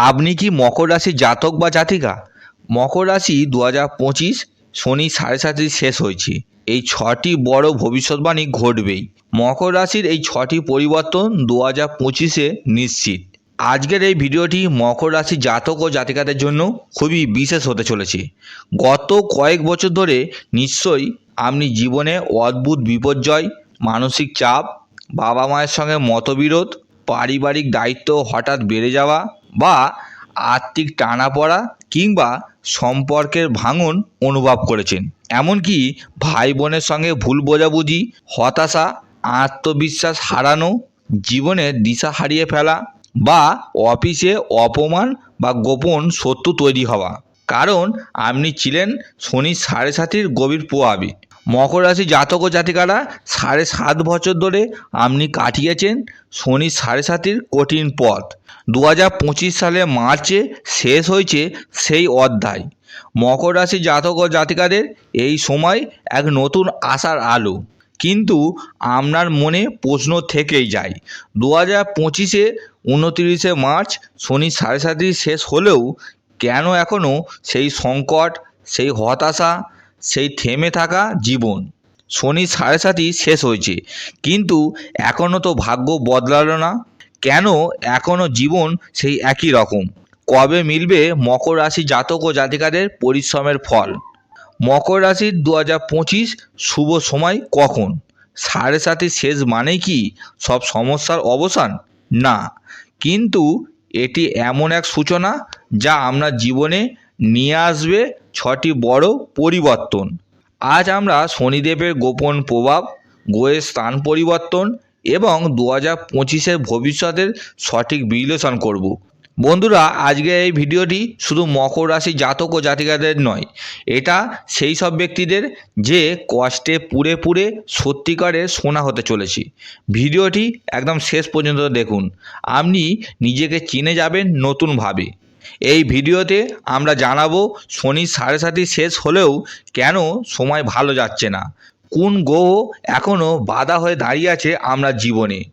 আপনি কি মকর রাশির জাতক বা জাতিকা? মকর রাশি দু হাজার পঁচিশ শনি সাড়ে সাথে শেষ হয়েছে। এই ছটি বড় ভবিষ্যৎবাণী ঘটবেই। মকর রাশির এই ছটি পরিবর্তন দু হাজার পঁচিশে নিশ্চিত। আজকের এই ভিডিওটি মকর রাশির জাতক ও জাতিকাদের জন্য খুবই বিশেষ হতে চলেছে। গত কয়েক বছর ধরে নিশ্চয়ই আপনি জীবনে অদ্ভুত বিপর্যয়, মানসিক চাপ, বাবা মায়ের সঙ্গে মতবিরোধ, পারিবারিক দায়িত্ব হঠাৎ বেড়ে যাওয়া বা আর্থিক টানাপড়া কিংবা সম্পর্কের ভাঙন অনুভব করেছেন। এমনকি ভাই বোনের সঙ্গে ভুল বোঝাবুঝি, হতাশা, আত্মবিশ্বাস হারানো জীবনের দিশা হারিয়ে ফেলা বা অফিসে অপমান বা গোপন শত্রু তৈরি হওয়া। কারণ আপনি ছিলেন শনি সাড়ে সাতির গভীর প্রভাবে। মকর রাশি জাতক ও জাতিকারা সাড়ে সাত বছর ধরে আপনি কাটিয়েছেন শনি সাড়ে সাতির কঠিন পথ। দু হাজার পঁচিশ সালে মার্চে শেষ হয়েছে সেই অধ্যায়। মকর রাশি জাতক ও জাতিকাদের এই সময় এক নতুন আশার আলো। কিন্তু আপনার মনে প্রশ্ন থেকেই যায় দু হাজার পঁচিশে উনতিরিশে মার্চ শনি সাড়ে সাতি শেষ হলেও কেন এখনও সেই সংকট, সেই হতাশা সেই থেমে থাকা জীবন। শনি সাড়ে সাতই শেষ হয়েছে। কিন্তু এখনও তো ভাগ্য বদলালো না। কেন এখনও জীবন সেই একই রকম? কবে মিলবে মকর রাশি জাতক ও জাতিকাদের পরিশ্রমের ফল? মকর রাশির দু পঁচিশ শুভ সময় কখন? সাড়ে সাতি শেষ মানে কি সব সমস্যার অবসান? না। কিন্তু এটি এমন এক সূচনা যা আপনার জীবনে নিয়ে আসবে ছটি বড় পরিবর্তন। আজ আমরা শনিদেবের গোপন প্রভাব গ্রহের স্থান পরিবর্তন এবং দু হাজার পঁচিশের ভবিষ্যতের সঠিক বিশ্লেষণ করব। বন্ধুরা আজকে এই ভিডিওটি শুধু মকর রাশি জাতক ও জাতিকাদের নয়, এটা সেই সব ব্যক্তিদের যে কষ্টে পুড়ে পুরে সত্যিকারের সোনা হতে চলেছে। ভিডিওটি একদম শেষ পর্যন্ত দেখুন। আপনি নিজেকে চিনে যাবেন নতুনভাবে। এই ভিডিওতে আমরা জানাব শনি সাড়ে সাতি শেষ হলেও কেন সময় ভালো যাচ্ছে না। কোন গ্রহ এখনও বাধা হয়ে দাঁড়িয়ে আছে আমরা জীবনে?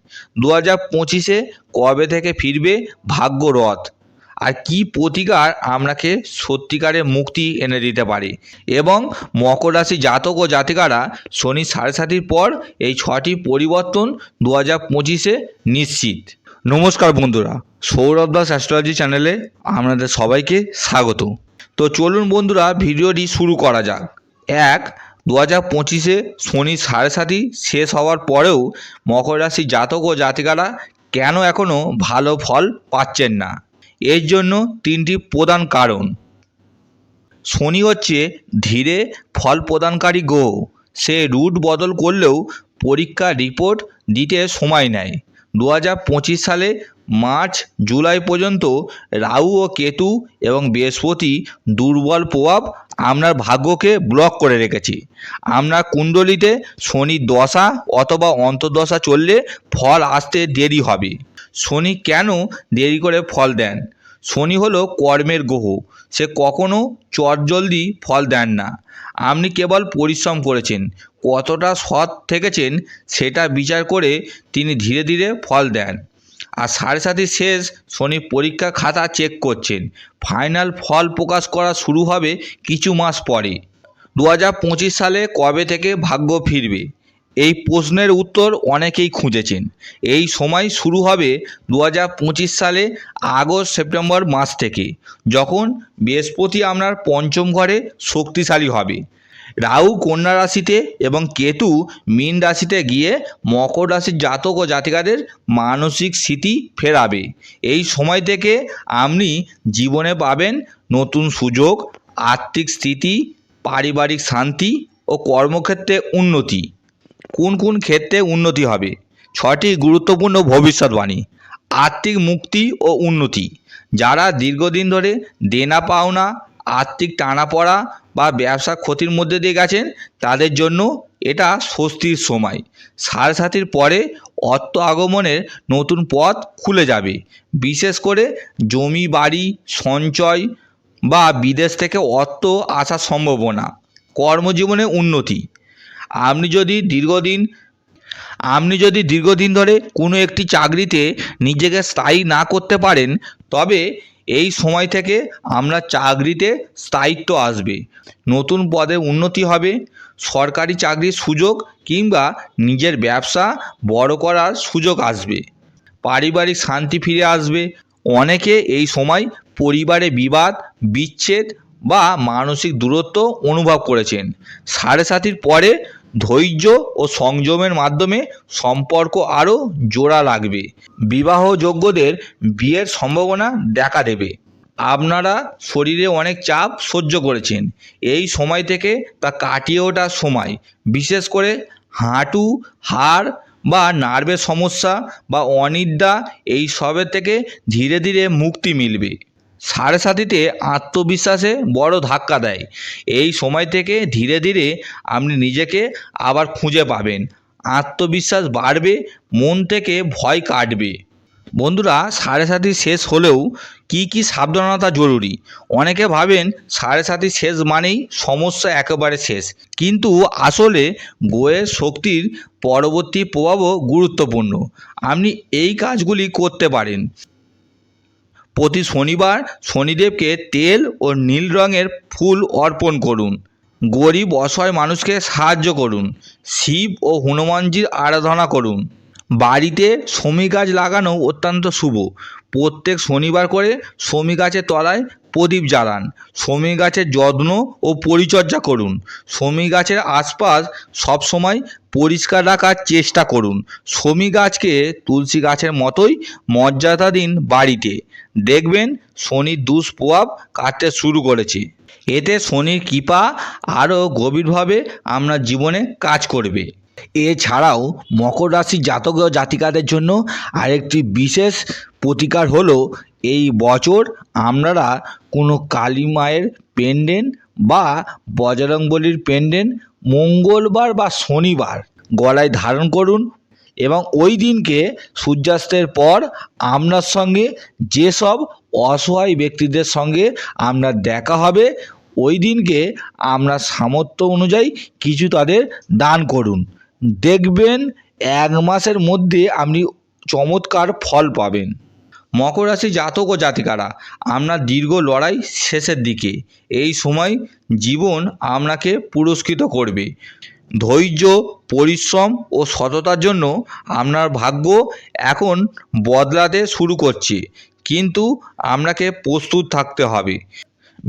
দু হাজার পঁচিশে কবে থেকে ফিরবে ভাগ্য রথ? আর কি প্রতিকার আপনাকে সত্যিকারের মুক্তি এনে দিতে পারে? এবং মকর রাশি জাতক ও জাতিকারা শনি সাড়ে সাতির পর এই ছটি পরিবর্তন দু হাজার পঁচিশে নিশ্চিত। নমস্কার বন্ধুরা সৌরভ দাস অ্যাস্ট্রোলজি চ্যানেলে আপনাদের সবাইকে স্বাগত। তো চলুন বন্ধুরা, ভিডিওটি শুরু করা যাক। এক দু হাজার পঁচিশে শনি সাড়ে সাতি শেষ হওয়ার পরেও মকর রাশি জাতক ও জাতিকারা কেন এখনও ভালো ফল পাচ্ছেন না? এর জন্য তিনটি প্রধান কারণ। শনি হচ্ছে ধীরে ফল প্রদানকারী গ্রহ। সে রুট বদল করলেও পরীক্ষা রিপোর্ট দিতে সময় নেয়। দু হাজার পঁচিশ সালে মার্চ, জুলাই পর্যন্ত রাহু ও কেতু এবং বৃহস্পতি দুর্বল প্রভাব আপনার ভাগ্যকে ব্লক করে রেখেছে। আপনার কুণ্ডলিতে শনির দশা অথবা অন্তর্দশা চললে ফল আসতে দেরি হবে। শনি কেন দেরি করে ফল দেন? শনি হলো কর্মের গ্রহ। সে কখনো চটজলদি ফল দেন না। আপনি কেবল পরিশ্রম করেছেন। কতটা সৎ থেকেছেন সেটা বিচার করে তিনি ধীরে ধীরে ফল দেন। আর সাড়ে সাথে শেষ শনি পরীক্ষা খাতা চেক করছেন। ফাইনাল ফল প্রকাশ করা শুরু হবে কিছু মাস পরে। দু হাজার পঁচিশ সালে কবে থেকে ভাগ্য ফিরবে? এই প্রশ্নের উত্তর অনেকেই খুঁজেছেন। এই সময় শুরু হবে দু হাজার পঁচিশ সালে আগস্ট সেপ্টেম্বর মাস থেকে, যখন বৃহস্পতি আপনার পঞ্চম ঘরে শক্তিশালী হবে। রাহু কন্যা রাশিতে এবং কেতু মীন রাশিতে গিয়ে মকর রাশির জাতক ও জাতিকাদের মানসিক স্থিতি ফেরাবে। এই সময় থেকে আপনি জীবনে পাবেন নতুন সুযোগ, আর্থিক স্থিতি, পারিবারিক শান্তি ও কর্মক্ষেত্রে উন্নতি। কোন কোন ক্ষেত্রে উন্নতি হবে? ছটি গুরুত্বপূর্ণ ভবিষ্যৎবাণী। আর্থিক মুক্তি ও উন্নতি। যারা দীর্ঘদিন ধরে দেনা পাওনা, আর্থিক টানাপড়া বা ব্যবসা ক্ষতির মধ্যে দিয়ে গেছেন, তাদের জন্য এটা স্বস্তির সময়। সাড়ে সাতির পরে অর্থ আগমনের নতুন পথ খুলে যাবে। বিশেষ করে জমি, বাড়ি, সঞ্চয় বা বিদেশ থেকে অর্থ আসার সম্ভাবনা, কর্মজীবনে উন্নতি। আপনি যদি দীর্ঘদিন, আপনি যদি দীর্ঘদিন ধরে কোনো একটি চাকরিতে নিজেকে স্থায়ী না করতে পারেন, তবে এই সময় থেকে আমরা চাকরিতে স্থায়িত্ব আসবে। নতুন পদে উন্নতি হবে, সরকারি চাকরির সুযোগ কিংবা নিজের ব্যবসা বড় করার সুযোগ আসবে, পারিবারিক শান্তি ফিরে আসবে। অনেকে এই সময় পরিবারে বিবাদ, বিচ্ছেদ বা মানসিক দূরত্ব অনুভব করেছেন। সাড়ে সাতির পরে ধৈর্য ও সংযমের মাধ্যমে সম্পর্ক আরও জোড়া লাগবে। বিবাহযোগ্যদের বিয়ের সম্ভাবনা দেখা দেবে। আপনারা শরীরে অনেক চাপ সহ্য করেছেন। এই সময় থেকে তা কাটিয়ে ওঠার সময়। বিশেষ করে হাঁটু, হাড় বা নার্ভের সমস্যা বা অনিদ্রা, এই সবের থেকে ধীরে ধীরে মুক্তি মিলবে। সাড়ে সাতিতে আত্মবিশ্বাসে বড় ধাক্কা দেয়। এই সময় থেকে ধীরে ধীরে আপনি নিজেকে আবার খুঁজে পাবেন। আত্মবিশ্বাস বাড়বে, মন থেকে ভয় কাটবে। বন্ধুরা, সাড়ে সাতি শেষ হলেও কি কি সাবধানতা জরুরি? অনেকে ভাবেন সাড়ে সাতি শেষ মানেই সমস্যা একেবারে শেষ। কিন্তু আসলে গোয়ের শক্তির পরবর্তী প্রভাবও গুরুত্বপূর্ণ। আপনি এই কাজগুলি করতে পারেন। প্রতি শনিবার শনিদেবকে তেল ও নীল রঙের ফুল অর্পণ করুন। গরিব অসহায় মানুষকে সাহায্য করুন। শিব ও হনুমানজির আরাধনা করুন। বাড়িতে শমী গাছ লাগানো অত্যন্ত শুভ। প্রত্যেক শনিবার করে শমী গাছের তলায় প্রদীপ জ্বালান। শমী গাছের যত্ন ও পরিচর্যা করুন। শমী গাছের আশপাশ সবসময় পরিষ্কার রাখার চেষ্টা করুন। শমী গাছকে তুলসী গাছের মতোই মর্যাদা দিন বাড়িতে। দেখবেন শনির দুষ্প্রভাব কাটতে শুরু করেছে। এতে শনির কৃপা আরও গভীরভাবে আপনার জীবনে কাজ করবে। এছাড়াও মকর রাশির জাতক ও জাতিকাদের জন্য আরেকটি বিশেষ প্রতিকার হলো এই বছর আপনারা কোনো কালী মায়ের পেন্ডেন্ট বা বজরংবলির পেন্ডেন্ট মঙ্গলবার বা শনিবার গলায় ধারণ করুন এবং ওই দিনকে সূর্যাস্তের পর আপনার সঙ্গে যেসব অসহায় ব্যক্তিদের সঙ্গে আপনার দেখা হবে, ওই দিনকে আপনার সামর্থ্য অনুযায়ী কিছু তাদের দান করুন। দেখবেন এক মাসের মধ্যে আপনি চমৎকার ফল পাবেন। মকর রাশি জাতক ও জাতিকারা, আপনার দীর্ঘ লড়াই শেষের দিকে। এই সময় জীবন আপনাকে পুরস্কৃত করবে। ধৈর্য, পরিশ্রম ও সততার জন্য আপনার ভাগ্য এখন বদলাতে শুরু করছে। কিন্তু আপনাকে প্রস্তুত থাকতে হবে।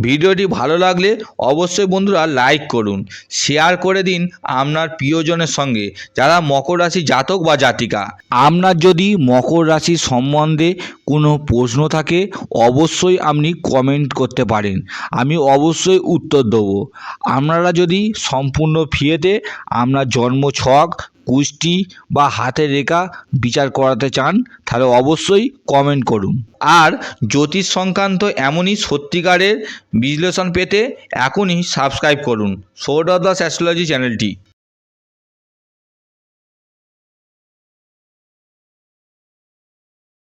ভিডিওটি ভালো লাগলে অবশ্যই বন্ধুরা লাইক করুন, শেয়ার করে দিন আপনার প্রিয়জনের সঙ্গে, যারা মকর রাশি জাতক বা জাতিকা। আপনার যদি মকর রাশি সম্বন্ধে কোনো প্রশ্ন থাকে, অবশ্যই আপনি কমেন্ট করতে পারেন, আমি অবশ্যই উত্তর দেবো। আপনারা যদি সম্পূর্ণ ফিয়েতে আপনার জন্ম ছক কুষ্টি বা হাতের রেখা বিচার করাতে চান, তাহলে অবশ্যই কমেন্ট করুন। আর জ্যোতিষ সংক্রান্ত এমনই সত্যিকারের বিশ্লেষণ পেতে এখনই সাবস্ক্রাইব করুন। সৌরভ দাস অ্যাস্ট্রোলজি চ্যানেলটি